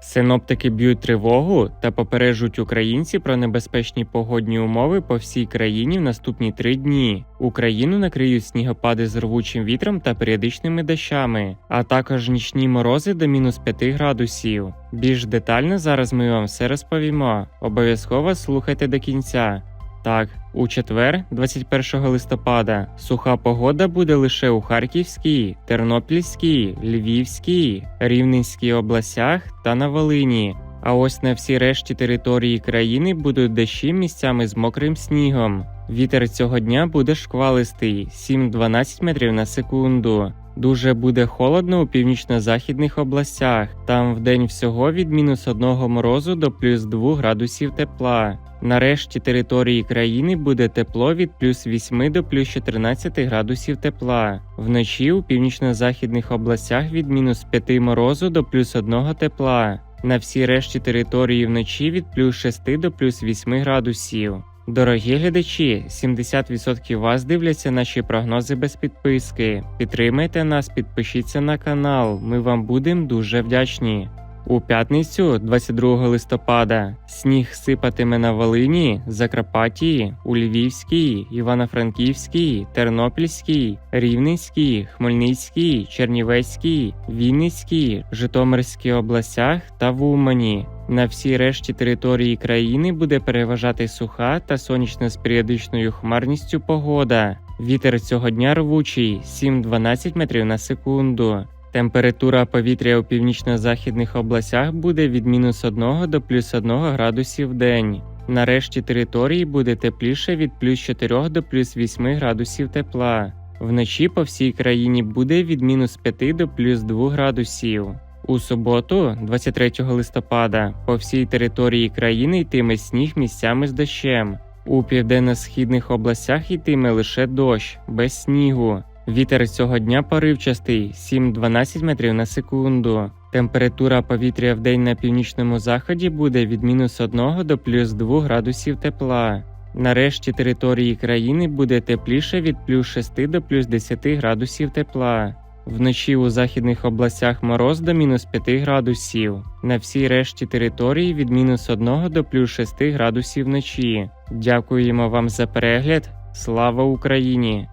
Синоптики б'ють тривогу та попереджують українці про небезпечні погодні умови по всій країні в наступні три дні. Україну накриють снігопади з рвучим вітром та періодичними дощами, а також нічні морози до мінус 5 градусів. Більш детально зараз ми вам все розповімо. Обов'язково слухайте до кінця. Так, у четвер, 21 листопада, суха погода буде лише у Харківській, Тернопільській, Львівській, Рівненській областях та на Волині. А ось на всій решті території країни будуть дощі місцями з мокрим снігом. Вітер цього дня буде шквалистий 7-12 метрів на секунду. Дуже буде холодно у північно-західних областях. Там вдень всього від мінус 1 морозу до плюс 2 градусів тепла. Нарешті території країни буде тепло від плюс 8 до плюс 14 градусів тепла. Вночі у північно-західних областях від мінус 5 морозу до плюс 1 тепла. На всій решті території вночі від плюс 6 до плюс 8 градусів. Дорогі глядачі, 70% вас дивляться наші прогнози без підписки. Підтримайте нас, підпишіться на канал. Ми вам будемо дуже вдячні. У п'ятницю, 22 листопада, сніг сипатиме на Волині, Закарпатті, у Львівській, Івано-Франківській, Тернопільській, Рівненській, Хмельницькій, Чернівецькій, Вінницькій, Житомирській областях та в Умані. На всій решті території країни буде переважати суха та сонячна з періодичною хмарністю погода. Вітер цього дня рвучий 7-12 метрів на секунду. Температура повітря у північно-західних областях буде від мінус 1 до плюс 1 градусів день. На решті території буде тепліше від плюс 4 до плюс 8 градусів тепла. Вночі по всій країні буде від мінус 5 до плюс 2 градусів. У суботу, 23 листопада, по всій території країни йтиме сніг місцями з дощем. У південно-східних областях йтиме лише дощ, без снігу. Вітер цього дня поривчастий 7-12 метрів на секунду. Температура повітря в день на північному заході буде від мінус 1 до плюс 2 градусів тепла. Нарешті території країни буде тепліше від плюс 6 до плюс 10 градусів тепла. Вночі у західних областях мороз до мінус 5 градусів. На всій решті території від мінус 1 до плюс 6 градусів вночі. Дякуємо вам за перегляд. Слава Україні!